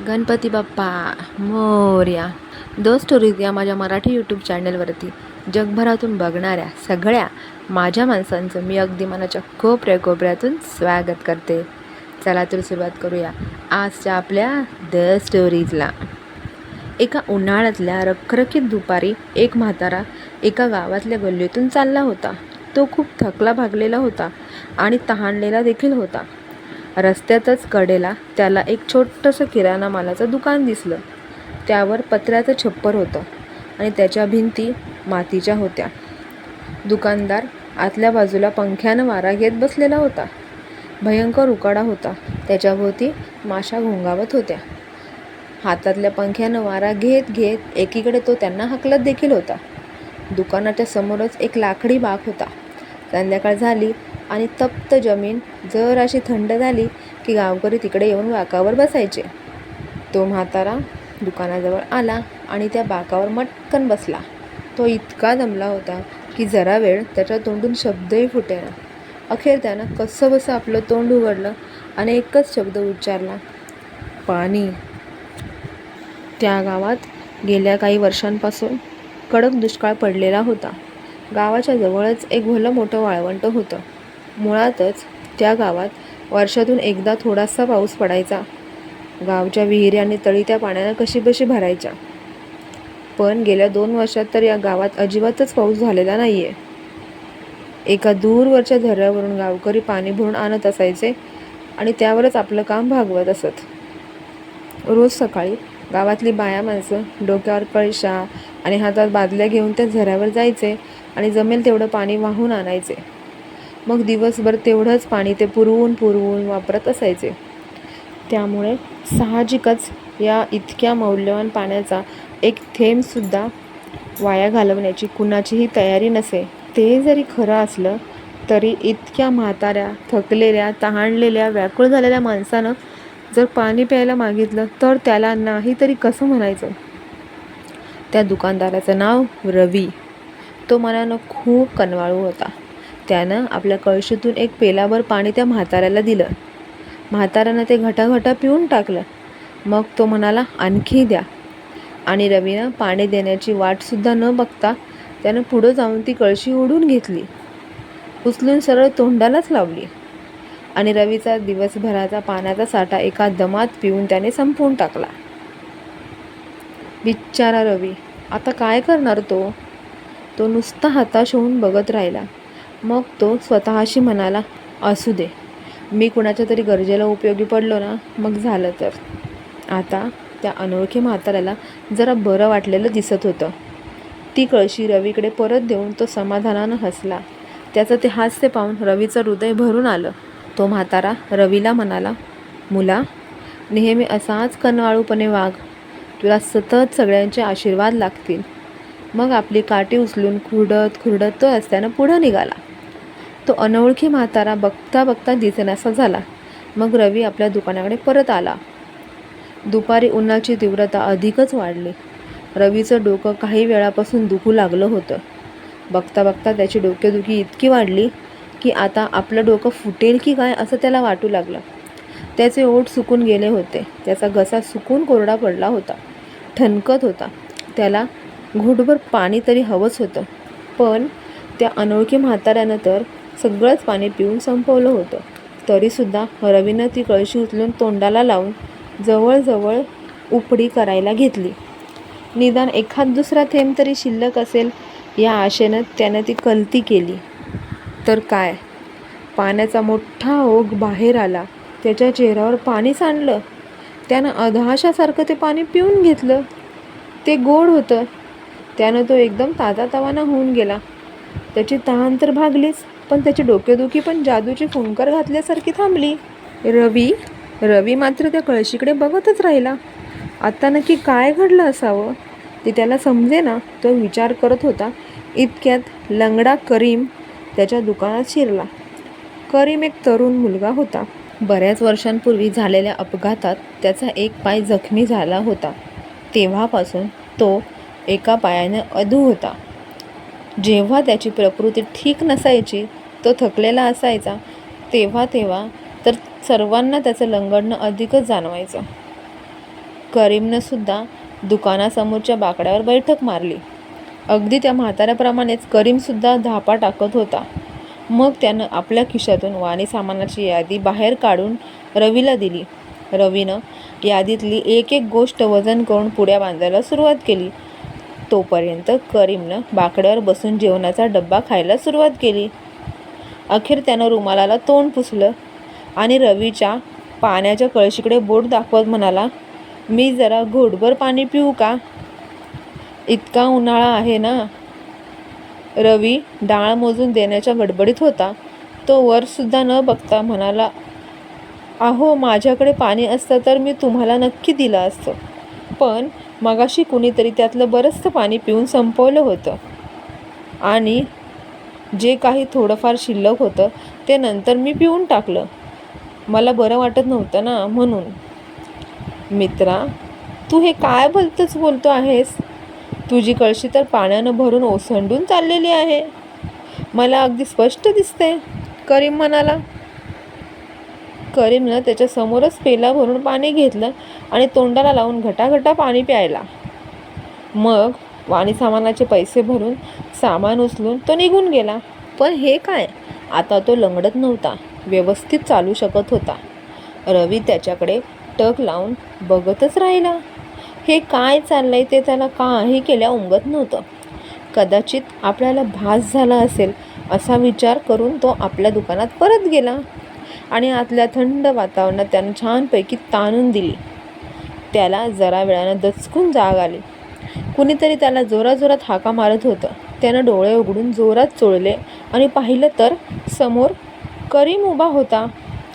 Ganpati Bappa Morya. The stories या माझ्या Marathi YouTube चॅनलवरती जगभरातून बघणाऱ्या सगळ्या माझ्या माणसांचं मी अगदी मनाच्या कोपऱ्या कोपऱ्यातून स्वागत करते. चला तर सुरुवात करूया आजच्या आपल्या द स्टोरीजला एका उन्हाळ्यातल्या रखरखीत दुपारी एक म्हातारा एका गावातल्या गल्लीतून चालला होता. तो खूप थकला भागलेला होता आणि तहानलेला देखील होता. रस्त्यातच कडेला त्याला एक छोटंसं किराणा मालाचं दुकान दिसलं. त्यावर पत्र्याचं छप्पर होतं आणि त्याच्या भिंती मातीच्या होत्या. दुकानदार आतल्या बाजूला पंख्यानं वारा घेत बसलेला होता. भयंकर उकाडा होता. त्याच्याभोवती माशा घोंगावत होत्या. हातातल्या पंख्यानं वारा घेत घेत एकीकडे तो त्यांना हकलत देखील होता. दुकानाच्या समोरच एक लाकडी बाग होता. संध्याकाळ झाली आणि तप्त जमीन जर अशी थंड झाली की गावकरी तिकडे येऊन बाकावर बसायचे. तो म्हातारा दुकानाजवळ आला आणि त्या बाकावर मटकन बसला. तो इतका दमला होता की जरा वेळ त्याच्या तोंडून शब्दही फुटेना. अखेर त्यानं कसं बसं आपलं तोंड उघडलं आणि एकच शब्द उच्चारला पाणी. त्या गावात गेल्या काही वर्षांपासून कडक दुष्काळ पडलेला होता. गावाच्या जवळच एक भलं मोठं वाळवंट होतं. मुळातच त्या गावात वर्षातून एकदा थोडासा पाऊस पडायचा. गावच्या विहिरी आणि तळी त्या पाण्यानं कशीबशी भरायच्या. पण गेल्या दोन वर्षात तर या गावात अजिबातच पाऊस झालेला नाही आहे एका दूरवरच्या झऱ्यावरून गावकरी पाणी भरून आणत असायचे आणि त्यावरच आपलं काम भागवत असत. रोज सकाळी गावातली बाया माणसं डोक्यावर पळशा आणि हातात बादल्या घेऊन त्या झऱ्यावर जायचे आणि जमेल तेवढं पाणी वाहून आणायचे. मग दिवसभर तेवढंच पाणी ते पुरवून पुरवून वापरत असायचे. त्यामुळे साहजिकच या इतक्या मौल्यवान पाण्याचा एक थेंबसुद्धा वाया घालवण्याची कुणाचीही तयारी नसे. ते जरी खरं असलं तरी इतक्या म्हाताऱ्या थकलेल्या तहानलेल्या व्याकुळ झालेल्या माणसानं जर पाणी प्यायला मागितलं तर त्याला नाही तरी कसं म्हणायचं? त्या दुकानदाराचं नाव रवी. तो मनानं खूप कनवाळू होता. त्यानं आपल्या कळशीतून एक पेलाभर पाणी त्या म्हाताऱ्याला दिलं. म्हाताऱ्यानं ते घटाघटा पिऊन टाकलं. मग तो म्हणाला आणखी द्या. आणि रवीनं पाणी देण्याची वाटसुद्धा न बघता त्यानं पुढं जाऊन ती कळशी ओढून घेतली. उचलून सरळ तोंडालाच लावली. आणि रवीचा दिवसभराचा पाण्याचा साठा एका दमात पिऊन त्याने संपवून टाकला. बिचारा रवी आता काय करणार तो? तो नुसता हताश होऊन बघत राहिला. मग तो स्वतःशी म्हणाला असू दे. मी कुणाच्या तरी गरजेला उपयोगी पडलो ना मग झालं तर. आता त्या अनोळखी म्हाताऱ्याला जरा बरं वाटलेलं दिसत होतं. ती कळशी रवीकडे परत देऊन तो समाधानानं हसला. त्याचं ते हास्य पाहून रवीचं हृदय भरून आलं. तो म्हातारा रवीला म्हणाला मुला नेहमी असाच कनवाळूपणे वाघ तुला सतत सगळ्यांचे आशीर्वाद लागतील. मग आपली काठी उचलून खुरडत खुरडत तो रस्त्यानं पुढं निघाला. तो अनोळखी म्हातारा बघता बघता दिसेनासा झाला. मग रवी आपल्या दुकानाकडे परत आला. दुपारी उन्हाची तीव्रता अधिकच वाढली. रवीचं डोकं काही वेळापासून दुखू लागलं होतं. बघता बघता त्याची डोकेदुखी इतकी वाढली की आता आपलं डोकं फुटेल की काय असं त्याला वाटू लागलं. त्याचे ओठ सुकून गेले होते. त्याचा घसा सुकून कोरडा पडला होता. ठणकत होता. त्याला घुटभर पाणी तरी हवंच होतं. पण त्या अनोळखी म्हाताऱ्यानं तर सगळंच पाणी पिऊन संपवलं होतं. तरीसुद्धा रवीनं ती कळशी उचलून तोंडाला लावून जवळजवळ उपडी करायला घेतली. निदान एखाद दुसरा थेंब तरी शिल्लक असेल या आशेनं त्यानं ती कलती केली. तर काय? पाण्याचा मोठा ओघ बाहेर आला. त्याच्या चेहऱ्यावर पाणी सांडलं. त्यानं अधाशासारखं ते पाणी पिऊन घेतलं. ते गोड होतं. त्यानं तो एकदम ताजा तवाना होऊन गेला. त्याची तहान तर भागलीच पण त्याची डोकेदुखी पण जादूची फुंकर घातल्यासारखी थांबली. रवी रवी मात्र त्या कळशीकडे बघतच राहिला. आत्ता नक्की काय घडलं असावं? ते त्याला समजे ना तो विचार करत होता. इतक्यात लंगडा करीम त्याच्या दुकानात शिरला. करीम एक तरुण मुलगा होता. बऱ्याच वर्षांपूर्वी झालेल्या अपघातात त्याचा एक पाय जखमी झाला होता. तेव्हापासून तो एका पायाने अधू होता. जेव्हा त्याची प्रकृती ठीक नसायची तो थकलेला असायचा तेव्हा तेव्हा तर सर्वांना त्याचं लंगडणं अधिकच जाणवायचं. करीमनं सुद्धा दुकानासमोरच्या बाकड्यावर बैठक मारली. अगदी त्या म्हाताऱ्याप्रमाणेच करीमसुद्धा धापा टाकत होता. मग त्यानं आपल्या खिशातून वाणी सामानाची यादी बाहेर काढून रवीला दिली. रवीनं यादीतली एक एक गोष्ट वजन करून पुड्या बांधायला सुरुवात केली. तोपर्यंत करीमनं बाकड्यावर बसून जेवणाचा डब्बा खायला सुरुवात केली. अखेर त्यानं रुमालाला तोंड पुसलं आणि रवीच्या पाण्याच्या कळशीकडे बोट दाखवत म्हणाला मी जरा घोटभर पाणी पिऊ का? इतका उन्हाळा आहे ना? रवी डाळ मोजून देण्याच्या गडबडीत होता. तो वरसुद्धा न बघता म्हणाला अहो माझ्याकडे पाणी असतं तर मी तुम्हाला नक्की दिलं असतं. पण मगाशी कुणीतरी त्यातलं बरंचसं पाणी पिऊन संपवलं होतं. आणि जे काही थोडंफार शिल्लक होतं ते नंतर मी पिऊन टाकलं. मला बरं वाटत नव्हतं ना म्हणून. मित्रा तू हे काय भलतंच बोलतो आहेस? तुझी कळशी तर पाण्यानं भरून ओसंडून चाललेली आहे. मला अगदी स्पष्ट दिसते करीम म्हणाला. करीमनं त्याच्या समोरच पेला भरून पाणी घेतलं आणि तोंडाला लावून घटाघटा पाणी प्यायला. मग वाणी सामानाचे पैसे भरून सामान उचलून तो निघून गेला. पण हे काय? आता तो लंगडत नव्हता. व्यवस्थित चालू शकत होता. रवी त्याच्याकडे टक लावून बघतच राहिला. हे काय चाललंय ते त्याला काही केल्या उमगत नव्हतं. कदाचित आपल्याला भास झाला असेल असा विचार करून तो आपल्या दुकानात परत गेला. आणि आतल्या थंड वातावरणात त्यानं छानपैकी ताणून दिली. त्याला जरा वेळानं दचकून जाग आली. कुणीतरी त्याला जोराजोरात हाका मारत होतं. त्यानं डोळे उघडून जोरात चोळले आणि पाहिलं तर समोर करीम उभा होता.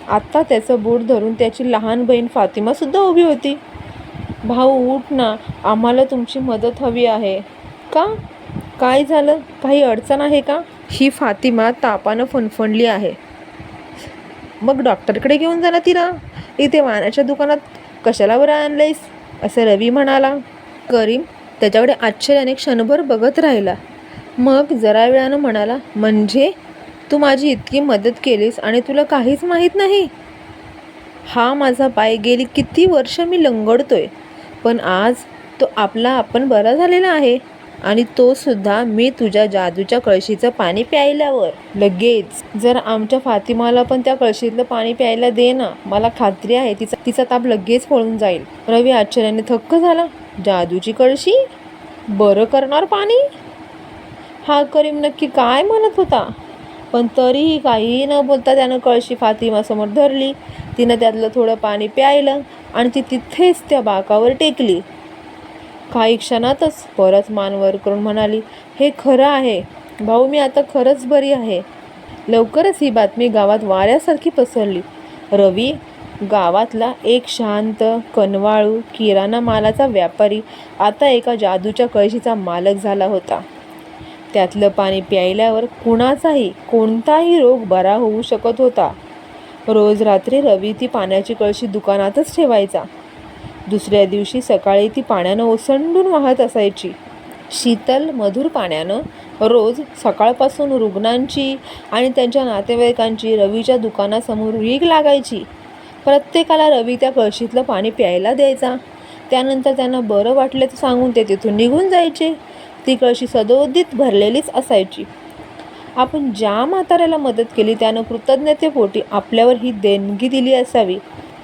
आत्ता त्याचं बूट धरून त्याची लहान बहीण फातिमासुद्धा उभी होती. भाऊ उठ ना. आम्हाला तुमची मदत हवी आहे. का? काय झालं? काही अडचण आहे का? ही फातिमा तापानं फणफणली आहे. मग डॉक्टरकडे घेऊन जा ना तिला. इथे वाण्याच्या दुकानात कशाला बरं आणलंयस? असं रवी म्हणाला. करीम त्याच्याकडे आश्चर्याने क्षणभर बघत राहिला. मग जरा वेळानं म्हणाला म्हणजे तू माझी इतकी मदत केलीस आणि तुला काहीच माहीत नाही? हा माझा पाय गेली किती वर्ष मी लंगडतोय पण आज तो आपला आपण बरा झालेला आहे. आणि तो सुद्धा मी तुझ्या जादूच्या कळशीचं पाणी प्यायल्यावर. लगेच. जर आमच्या फातिमाला पण त्या कळशीतलं पाणी प्यायला दे ना मला खात्री आहे तिचा तिचा ताप लगेच पळून जाईल. रवी आश्चर्याने थक्क झाला. जादूची कळशी? बरं करणार पाणी? हा करीम नक्की काय म्हणत होता? पण तरीही काहीही न बोलता त्यानं कळशी फातिमासमोर धरली. तिनं त्यातलं थोडं पाणी प्यायलं आणि ती तिथेच त्या बाकावर टेकली. काही क्षणातच परत मान वर करून म्हणाली हे खरं आहे. भाऊ मी आता खरंच बरी आहे. लवकरच ही बातमी गावात वाऱ्यासारखी पसरली. रवी गावातला एक शांत कनवाळू किराणा मालाचा व्यापारी आता एका जादूच्या कळशीचा मालक झाला होता. त्यातलं पाणी प्यायल्यावर कुणाचाही कोणताही रोग बरा होऊ शकत होता. रोज रात्री रवी ती पाण्याची कळशी दुकानातच ठेवायचा. दुसऱ्या दिवशी सकाळी ती पाण्यानं ओसंडून वाहत असायची. शीतल मधुर पाण्यानं रोज सकाळपासून रुग्णांची आणि त्यांच्या नातेवाईकांची रवीच्या दुकानासमोर रीग लागायची. प्रत्येकाला रवी त्या कळशीतलं पाणी प्यायला द्यायचा. त्यानंतर त्यांना बरं वाटलं तर सांगून ते तिथून निघून जायचे. ती कळशी सदोदित भरलेलीच असायची. आपण ज्या म्हाताऱ्याला मदत केली त्यानं कृतज्ञतेपोटी आपल्यावर ही देणगी दिली असावी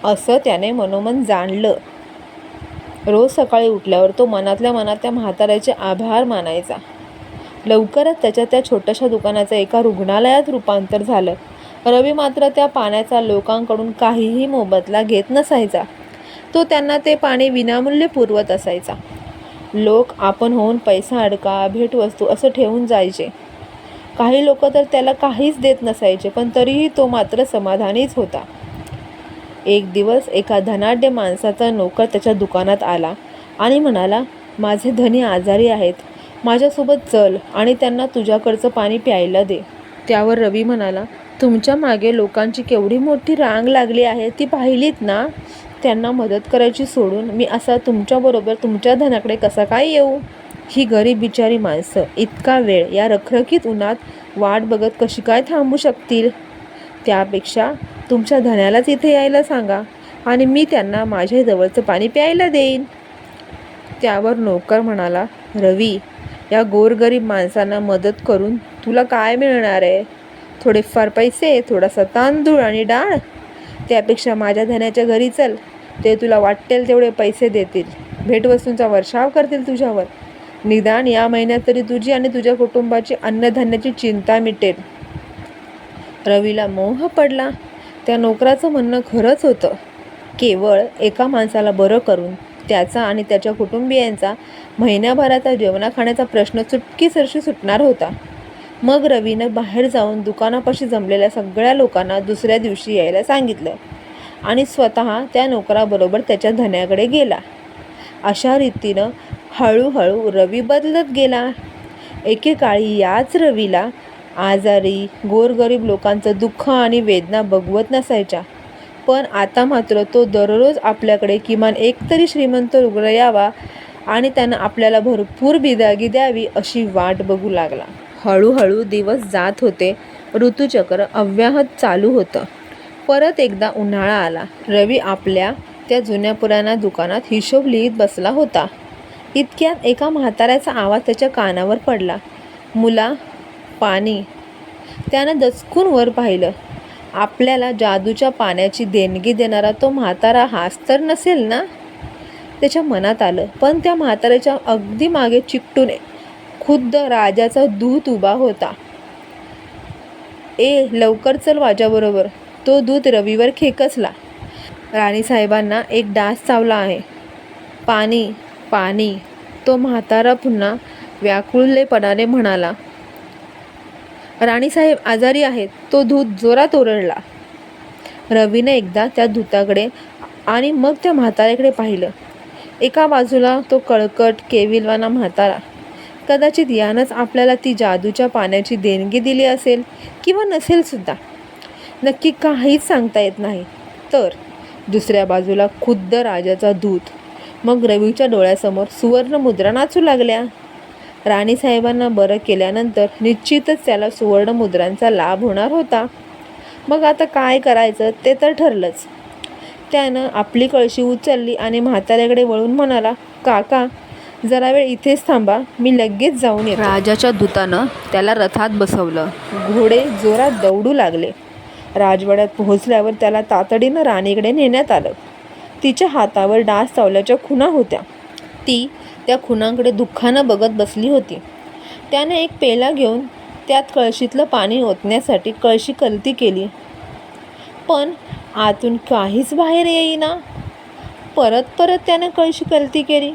असं त्याने मनोमन जाणलं. रोज सकाळी उठल्यावर तो मनातल्या मनात त्या म्हाताऱ्याचे आभार मानायचा. लवकरच त्याच्या त्या छोट्याशा दुकानाचं एका रुग्णालयात रूपांतर झालं. रवी मात्र त्या पाण्याचा लोकांकडून काहीही मोबदला घेत नसायचा. तो त्यांना ते पाणी विनामूल्य पुरवत असायचा. लोक आपण होऊन पैसा अडका भेटवस्तू असं ठेवून जायचे. काही लोक तर त्याला काहीच देत नसायचे पण तरीही तो मात्र समाधानीच होता. एक दिवस एका धनाढ्य माणसाचा नोकर त्याच्या दुकानात आला आणि म्हणाला माझे धनी आजारी आहेत. माझ्यासोबत चल आणि त्यांना तुझ्याकडचं पाणी प्यायला दे. त्यावर रवी म्हणाला तुमच्या मागे लोकांची केवढी मोठी रांग लागली आहे ती पाहिलीत ना? त्यांना मदत करायची सोडून मी असा तुमच्याबरोबर तुमच्या धनाकडे कसा काय येऊ? ही गरीब बिचारी माणसं इतका वेळ या रखरखीत उन्हात वाट बघत कशी काय थांबू शकतील? त्यापेक्षा तुमच्या धन्यालाच इथे यायला सांगा आणि मी त्यांना माझ्या जवळचं पाणी प्यायला देईन. त्यावर नोकर म्हणाला रवी या गोरगरीब माणसांना मदत करून तुला काय मिळणार आहे? थोडेफार पैसे थोडासा तांदूळ आणि डाळ? त्यापेक्षा माझ्या धन्याच्या घरी चल ते तुला वाटेल तेवढे पैसे देतील. भेटवस्तूंचा वर्षाव करतील तुझ्यावर. निदान या महिन्यात तरी तुझी आणि तुझ्या कुटुंबाची अन्नधान्याची चिंता मिटेल. रवीला मोह पडला. त्या नोकराचं म्हणणं खरंच होतं. केवळ एका माणसाला बरं करून त्याचा आणि त्याच्या कुटुंबियांचा महिन्याभराचा जेवणा खाण्याचा प्रश्न चुटकीसरशी सुटणार होता. मग रवीनं बाहेर जाऊन दुकानापाशी जमलेल्या सगळ्या लोकांना दुसऱ्या दिवशी यायला सांगितलं आणि स्वतः त्या नोकराबरोबर त्याच्या धन्याकडे गेला. अशा रीतीनं हळूहळू रवी बदलत गेला. एकेकाळी याच रवीला आजारी गोरगरीब लोकांचं दुःख आणि वेदना बघवत नसायच्या. पण आता मात्र तो दररोज आपल्याकडे किमान एक तरी श्रीमंत रुग्ण यावा आणि त्यानं आपल्याला भरपूर बिदागी द्यावी अशी वाट बघू लागला. हळूहळू दिवस जात होते. ऋतुचक्र अव्याहत चालू होतं. परत एकदा उन्हाळा आला. रवी आपल्या त्या जुन्या पुराण्या दुकानात हिशोब लिहित बसला होता. इतक्यात एका म्हाताऱ्याचा आवाज त्याच्या कानावर पडला. मुला पाणी. त्यानं दचकून वर पाहिलं. आपल्याला जादूच्या पाण्याची देणगी देणारा तो म्हातारा हाच तर नसेल ना? त्याच्या मनात आलं. पण त्या म्हाताऱ्याच्या अगदी मागे चिकटून खुद्द राजाचा दूत उभा होता. ए लवकर चल माझ्याबरोबर. तो दूत रवीवर खेकसला. राणीसाहेबांना एक डास चावला आहे. पाणी पाणी. तो म्हातारा पुन्हा व्याकुळलेपणाने म्हणाला. राणीसाहेब आजारी आहेत तो धूत जोरात ओरडला. रवीने एकदा त्या धूताकडे आणि मग त्या म्हाताऱ्याकडे पाहिलं. एका बाजूला तो कळकट केविलवाना म्हातारा. कदाचित यानंच आपल्याला ती जादूच्या पाण्याची देणगी दिली असेल किंवा नसेल सुद्धा. नक्की काहीच सांगता येत नाही. तर दुसऱ्या बाजूला खुद्द राजाचा दूत. मग रवीच्या डोळ्यासमोर सुवर्ण मुद्रा नाचू लागल्या. राणीसाहेबांना बरं केल्यानंतर निश्चितच त्याला सुवर्ण मुद्रांचा लाभ होणार होता. मग आता काय करायचं ते तर ठरलंच. त्यानं आपली कळशी उचलली आणि म्हाताऱ्याकडे वळून म्हणाला काका जरा वेळ इथेच थांबा मी लगेच जाऊन येतो. राजाच्या दूतानं त्याला रथात बसवलं. घोडे जोरात दौडू लागले. राजवाड्यात पोहोचल्यावर त्याला तातडीनं राणीकडे नेण्यात आलं. तिच्या हातावर डास चावल्याच्या खुणा होत्या. ती त्या खुणांकडे दुःखानं बघत बसली होती. त्याने एक पेला घेऊन त्यात कळशीतलं पाणी ओतण्यासाठी कळशी कलती केली. पण आतून काहीच बाहेर येईना. परत परत त्याने कळशी कलती केली.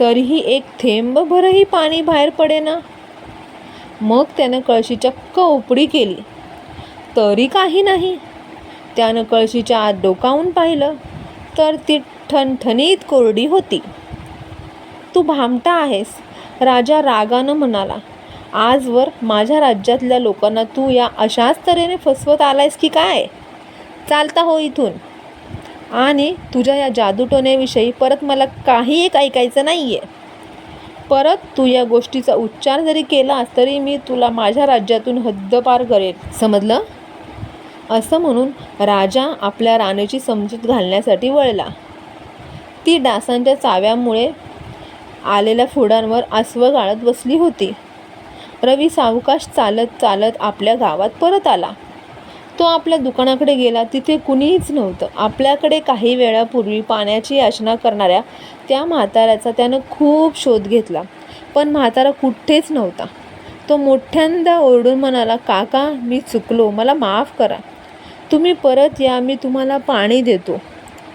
तरीही एक थेंबभरही पाणी बाहेर पडेना. मग त्यानं कळशी चक्क उपडी केली. तरी काही नाही. त्यानं कळशीच्या आत डोकावून पाहिलं. तर ती ठणठणीत कोरडी होती. तू भामटा आहेस. राजा रागानं म्हणाला आजवर माझ्या राज्यातल्या लोकांना तू या अशाच तऱ्हेने फसवत आलायस की काय? चालता हो इथून. आणि तुझ्या या जादूटोण्याविषयी परत मला काही एक ऐकायचं नाही आहे परत तू या गोष्टीचा उच्चार जरी केलास तरी मी तुला माझ्या राज्यातून हद्दपार करेन. समजलं? असं म्हणून राजा आपल्या राणीची समजूत घालण्यासाठी वळला. ती डासांच्या चाव्यामुळे आलेल्या फुडांवर आसवं गाळत बसली होती. रवी सावकाश चालत चालत आपल्या गावात परत आला. तो आपल्या दुकानाकडे गेला. तिथे कुणीच नव्हतं. आपल्याकडे काही वेळापूर्वी पाण्याची याचना करणाऱ्या त्या म्हाताऱ्याचा त्यानं खूप शोध घेतला. पण म्हातारा कुठेच नव्हता. तो मोठ्यांदा ओरडून म्हणाला काका मी चुकलो. मला माफ करा. तुम्ही परत या. मी तुम्हाला पाणी देतो.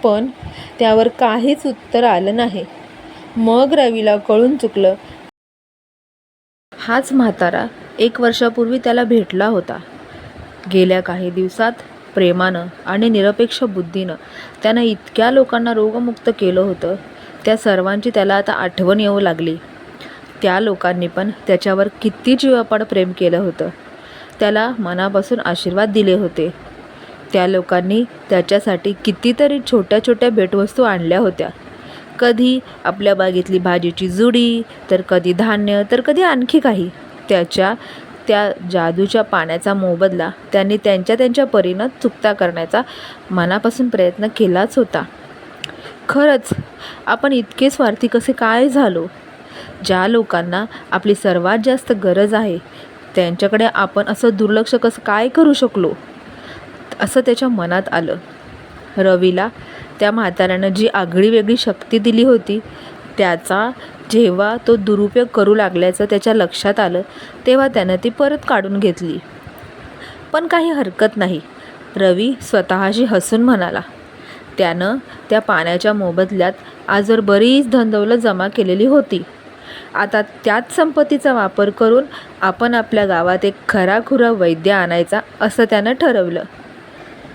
पण त्यावर काहीच उत्तर आलं नाही. मग रवीला कळून चुकलं. हाच म्हातारा एक वर्षापूर्वी त्याला भेटला होता. गेल्या काही दिवसात प्रेमानं आणि निरपेक्ष बुद्धीनं त्यानं इतक्या लोकांना रोगमुक्त केलं होतं. त्या सर्वांची त्याला आता आठवण येऊ लागली. त्या लोकांनी पण त्याच्यावर किती जीवापाड प्रेम केलं होतं. त्याला मनापासून आशीर्वाद दिले होते. त्या लोकांनी त्याच्यासाठी कितीतरी छोट्या छोट्या भेटवस्तू आणल्या होत्या. कधी आपल्या बागेतली भाजीची जुडी तर कधी धान्य तर कधी आणखी काही. त्याच्या त्या जादूच्या पाण्याचा मोबदला त्यांनी त्यांच्या त्यांच्या परीनं चुकता करण्याचा मनापासून प्रयत्न केलाच होता. खरंच आपण इतके स्वार्थी कसे काय झालो? ज्या लोकांना आपली सर्वात जास्त गरज आहे त्यांच्याकडे आपण असं दुर्लक्ष कसं काय करू शकलो? असं त्याच्या मनात आलं. रवीला त्या म्हाताऱ्यानं जी आगळी वेगळी शक्ती दिली होती त्याचा जेव्हा तो दुरुपयोग करू लागल्याचं त्याच्या लक्षात आलं तेव्हा त्यानं ती परत काढून घेतली. पण काही हरकत नाही. रवी स्वतःशी हसून म्हणाला त्यानं त्या पाण्याच्या मोबदल्यात आजवर बरीच धनदौलत जमा केलेली होती. आता त्याच संपत्तीचा वापर करून आपण आपल्या गावात एक खराखुरा वैद्य आणायचा असं त्यानं ठरवलं.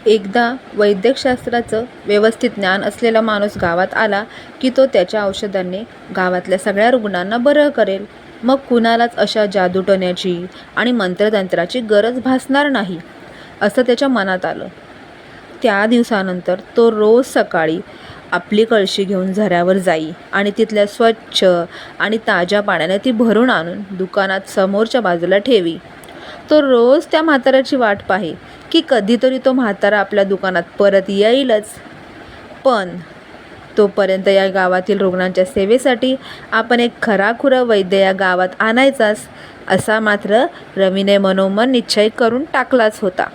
एकदा वैद्यकशास्त्राचं व्यवस्थित ज्ञान असलेला माणूस गावात आला की तो त्याच्या औषधांनी गावातल्या सगळ्या रुग्णांना बरं करेल. मग कुणालाच अशा जादूटण्याची आणि मंत्रतंत्राची गरज भासणार नाही असं त्याच्या मनात आलं. त्या दिवसानंतर तो रोज सकाळी आपली कळशी घेऊन झऱ्यावर जाई आणि तिथल्या स्वच्छ आणि ताज्या पाण्याने ती भरून आणून दुकानात समोरच्या बाजूला ठेवी. तो रोज त्या म्हाताऱ्याची वाट पाहे की कधीतरी तो म्हातारा आपल्या दुकानात परत येईलच. पण तोपर्यंत या गावातील रुग्णांच्या सेवेसाठी आपण एक खराखुरा वैद्य या गावात आणायचाच असा मात्र रवीने मनोमन निश्चय करून टाकलाच होता.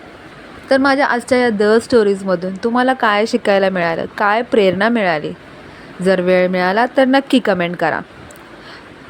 तर माझ्या आजच्या या द स्टोरीजमधून तुम्हाला काय शिकायला मिळालं? काय प्रेरणा मिळाली? जर वेळ मिळाला तर नक्की कमेंट करा.